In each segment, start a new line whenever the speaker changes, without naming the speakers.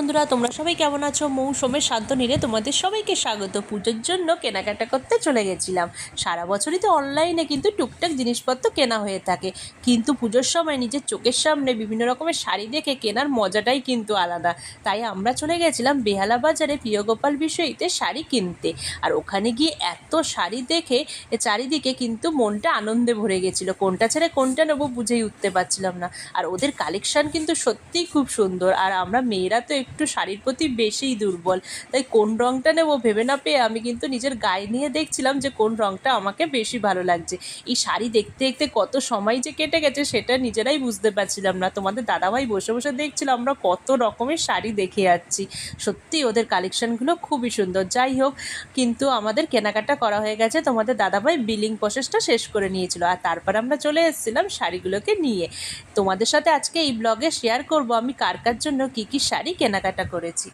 বন্ধুরা, তোমরা সবাই কেমন আছো? মৌসুমের শান্তনীরে তোমাদের সবাইকে স্বাগত। পুজোর জন্য কেনাকাটা করতে চলে গেছিলাম। সারা বছরই তো অনলাইনে কিন্তু টুকটাক জিনিসপত্র কেনা হয়ে থাকে। কিন্তু পুজোর সময় নিজের চোখের সামনে বিভিন্ন রকমের শাড়ি দেখে কেনার মজাটাই কিন্তু আলাদা। তাই আমরা চলে গেছিলাম বেহালা বাজারে প্রিয়গোপাল বিষয়ীতে শাড়ি কিনতে। আর ওখানে গিয়ে এত শাড়ি দেখে চারিদিকে কিন্তু মনটা আনন্দে ভরে গেছিল। কোনটা ছেড়ে কোনটা নেব বুঝেই উঠতে পারছিলাম না। আর ওদের কালেকশান কিন্তু সত্যিই খুব সুন্দর। আর আমরা মেয়েরা তো একটু শাড়ির প্রতি বেশিই দুর্বল। তাই কোন রঙটা নেব ভেবে না পেয়ে আমি কিন্তু নিজের গায়ে নিয়ে দেখছিলাম যে কোন রঙটা আমাকে বেশি ভালো লাগছে। এই শাড়ি দেখতে দেখতে কত সময় যে কেটে গেছে সেটা নিজেরাই বুঝতে পারছিলাম না। তোমাদের দাদাভাই বসে বসে দেখছিল আমরা কত রকমের শাড়ি দেখে যাচ্ছি। সত্যি ওদের কালেকশনগুলো খুবই সুন্দর। যাই হোক, কিন্তু আমাদের কেনাকাটা করা হয়ে গেছে। তোমাদের দাদাভাই বিলিং প্রসেসটা শেষ করে নিয়েছিল। আর তারপর আমরা চলে এসেছিলাম শাড়িগুলোকে নিয়ে। তোমাদের সাথে আজকে এই ব্লগে শেয়ার করব আমি কার কার জন্য কি কি শাড়ি কেনাকাটা করেছি।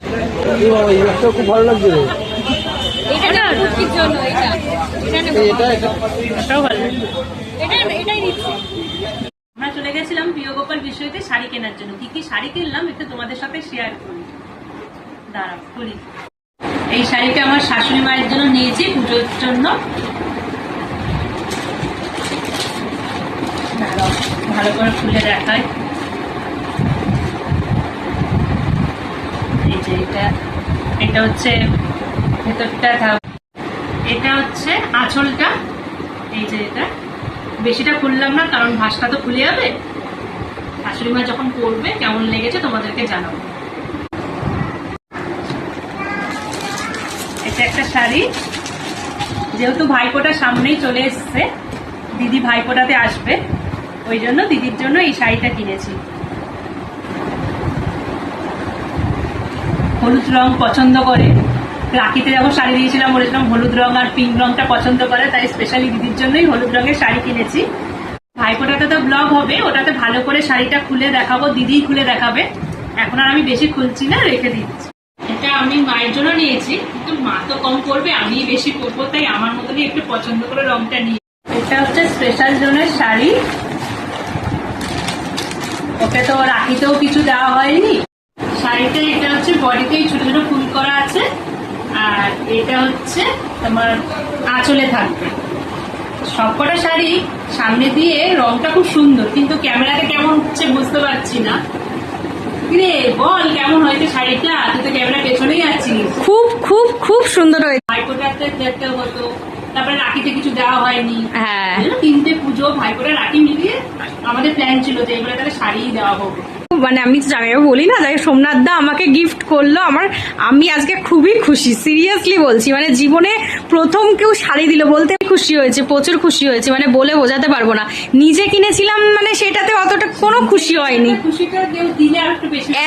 খুব ভালো লাগছে
আমরা চলে গেছিলাম প্রিয়গোপাল বিষয়তে শাড়ি কেনার জন্য। কি কি শাড়ি কিনলাম একটু তোমাদের সাথে শেয়ার করি। দাঁড়াও খুলি। এই শাড়িটা আমার শাশুড়ি মায়ের জন্য নিয়েছি পুজোর জন্য। ভালো করে খুলে দেখায় এই যে এটা হচ্ছে ভেতরটা এটা হচ্ছে আঁচলটা, এই যে এটা। বেশিটা খুললাম না, কারণ ভাসটা তো খুলে যাবে। শাশুড়ি মা যখন পরবে কেমন লেগেছে তোমাদেরকে জানাব। এটা একটা শাড়ি। যেহেতু ভাইফোঁটা সামনেই চলে এসছে, দিদি ভাইফোঁটাতে আসবে। ওই জন্য দিদির জন্য এই শাড়িটা কিনেছি। হলুদ রং পছন্দ করে। রাখিতে যখন শাড়ি দিয়েছিলাম বলেছিলাম হলুদ রং আর পিঙ্ক রংটা পছন্দ করে, তাই স্পেশালি দিদির জন্যই হলুদ রঙের শাড়ি কিনেছি। ভাইফোঁটাতে তো ব্লগ হবে, ওটাতে ভালো করে শাড়িটা খুলে দেখাবো, দিদিই খুলে দেখাবে। এখন আর আমি বেশি খুলছি না, রেখে দিচ্ছি। এটা আমি মায়ের জন্য নিয়েছি, কিন্তু মা তো কম করবে আমি বেশি করব তাই আমার মতনই একটু পছন্দ করে রংটা নিয়ে। এটা হচ্ছে স্পেশাল জনের শাড়ি। ওকে তো রাখিতেও কিছু দেওয়া হয়নি। শাড়িতে এটা হচ্ছে বডিতেই ছোট ছোট ফুল করা আছে। আর এটা হচ্ছে তোমার আঁচলে থাকবে। সবকটা শাড়ি সামনে দিয়ে রংটা খুব সুন্দর কিন্তু ক্যামেরাতে কেমন হচ্ছে বুঝতে পারছি না। রে বল কেমন হয়েছে শাড়িটা? তুই তো ক্যামেরা পেছনেই আছিস।
খুব খুব খুব সুন্দর হয়েছে।
ভাইফোঁটাতে দেখতে হতো তারপরে রাখিতে কিছু দেওয়া হয়নি।
হ্যাঁ।
তিনটে পুজো ভাইফোঁটা রাখি মিলিয়ে আমাদের প্ল্যান ছিল যে এবারে তাহলে শাড়িই দেওয়া হবে।
মানে আমি তো জামাইবাবু বলি না তাই সোমনাথ দা আমাকে গিফট করল। আমার আমি আজকে খুবই খুশি সিরিয়াসলি বলছি। মানে জীবনে প্রথম কেউ শাড়ি দিল বলতে খুশি হয়েছে প্রচুর খুশি হয়েছে মানে বলে বোঝাতে পারব না। নিজে কিনেছিলাম মানে সেটাতে অতটা কোনো খুশি হয়নি।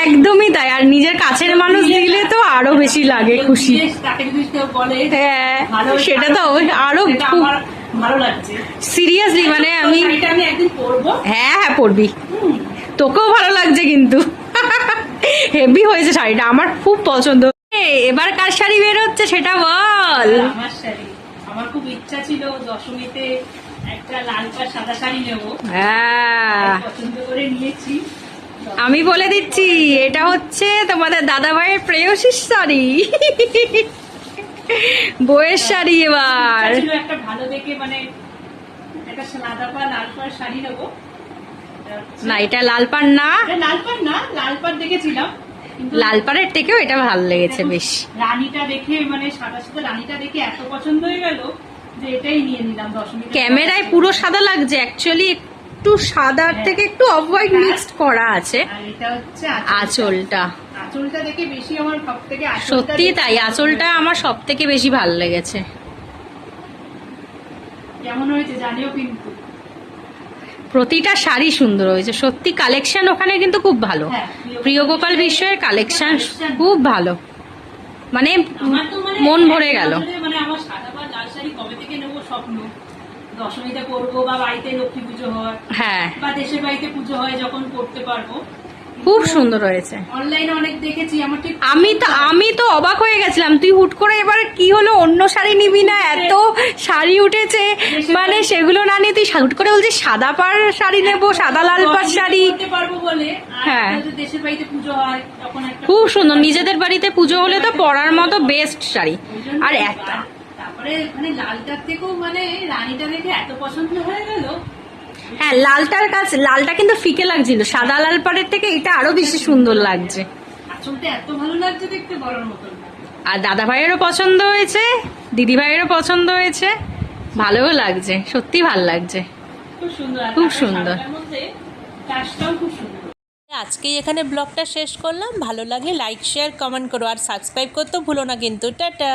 একদমই তাই আর নিজের কাছের মানুষ দিলে তো আরও বেশি লাগে খুশি। হ্যাঁ সেটা তো
আরও
খুব
ভালো লাগছে।
সিরিয়াসলি মানে আমি হ্যাঁ হ্যাঁ পড়বি তোকেও ভালো লাগছে কিন্তু। হেভি হয়েছে শাড়িটা আমার খুব পছন্দ। এ, এবার কার শাড়ি বের হচ্ছে সেটা বল।
আমার শাড়ি। আমার খুব ইচ্ছা ছিল দশমীতে একটা লাল সাদা শাড়ি নেব।
হ্যাঁ।
পছন্দ করে নিয়েছি।
আমি বলে দিচ্ছি এটা হচ্ছে তোমাদের দাদা ভাইয়ের প্রেয়সীর শাড়ি। বইয়ের শাড়ি এবার।
একটা ভালো দেখে মানে একটা সাদা পা লাল শাড়ি নেব।
না এটা লাল পাড় না।
এটা লাল পাড় না লালপাড় দেখেছিলাম। কিন্তু
পাড়ের থেকেও এটা ভালো লেগেছে বেশ।
রানীটা দেখে মানে সাদা সাদা রানীটা দেখে এত পছন্দ হয়ে গেল যে এটাই নিয়ে নিলাম দশমী
ক্যামেরায় পুরো সাদা লাগছে অ্যাকচুয়ালি একটু সাদার থেকে একটু অফ হোয়াইট মিক্সড করা আছে। আঁচলটা।
আঁচলটা। দেখে বেশি আমার সব থেকে
সত্যি তাই আঁচলটা আমার সব থেকে বেশি ভালো লেগেছে।
কেমন হয়েছে জানিও কিন্তু।
প্রতিটা শাড়ি সুন্দর হয়েছে। সত্যি কালেকশন ওখানে কিন্তু খুব ভালো।
প্রিয়গোপাল
প্রিয় গোপাল বিশ্বের কালেকশন খুব ভালো। মানে
মানে
মন ভরে গেল।
মানে আমার সাদা বা লাল শাড়ি কবে থেকে নেব স্বপ্ন। দশমীতে পরবো বা বাড়িতে লক্ষ্মী পুজো হয়
হ্যাঁ।
বা দেশের বাড়িতে পুজো হয় যখন করতে পারব।
খুব সুন্দর হয়েছে।
অনলাইনে অনেক দেখেছি আমার ঠিক
আমি তো আমি তো অবাক হয়ে গেছিলাম। তুই হুট করে এবার কি হলো? অন্য শাড়ি নিবি না? এত শাড়ি উঠেছে। মানে সেগুলো না নিয়ে তুই হুট করে বলছিস সাদা পাড় শাড়ি নেব সাদা লাল পাড় শাড়ি? হ্যাঁ।
হয়
খুব সুন্দর। নিজেদের বাড়িতে পুজো হলে তো পরার মতো বেস্ট শাড়ি। আর একটা
তারপরে মানে লালটার থেকেও মানে রানীটা দেখে এত পছন্দ হয়ে গেল।
হ্যাঁ লালটার কাছে লালটা কিন্তু ফিকে লাগছিল সাদা লাল পাড়ের থেকে এটা আরও বেশি সুন্দর লাগছে।
এত ভালো লাগছে দেখতে বলার মতন।
আর দাদা ভাইয়েরও পছন্দ হয়েছে দিদি ভাইয়েরও পছন্দ হয়েছে। ভালোও লাগছে সত্যি ভালো লাগছে।
খুব সুন্দর। আর
খুব
তারপরে
সুন্দর।
সাদাটার মধ্যে কাজটাও খুব সুন্দর।
আজকেই এখানে ব্লগটা শেষ করলাম। ভালো লাগে লাইক শেয়ার কমেন্ট করো। আর সাবস্ক্রাইব করতে ভুলো না কিন্তু। টাটা!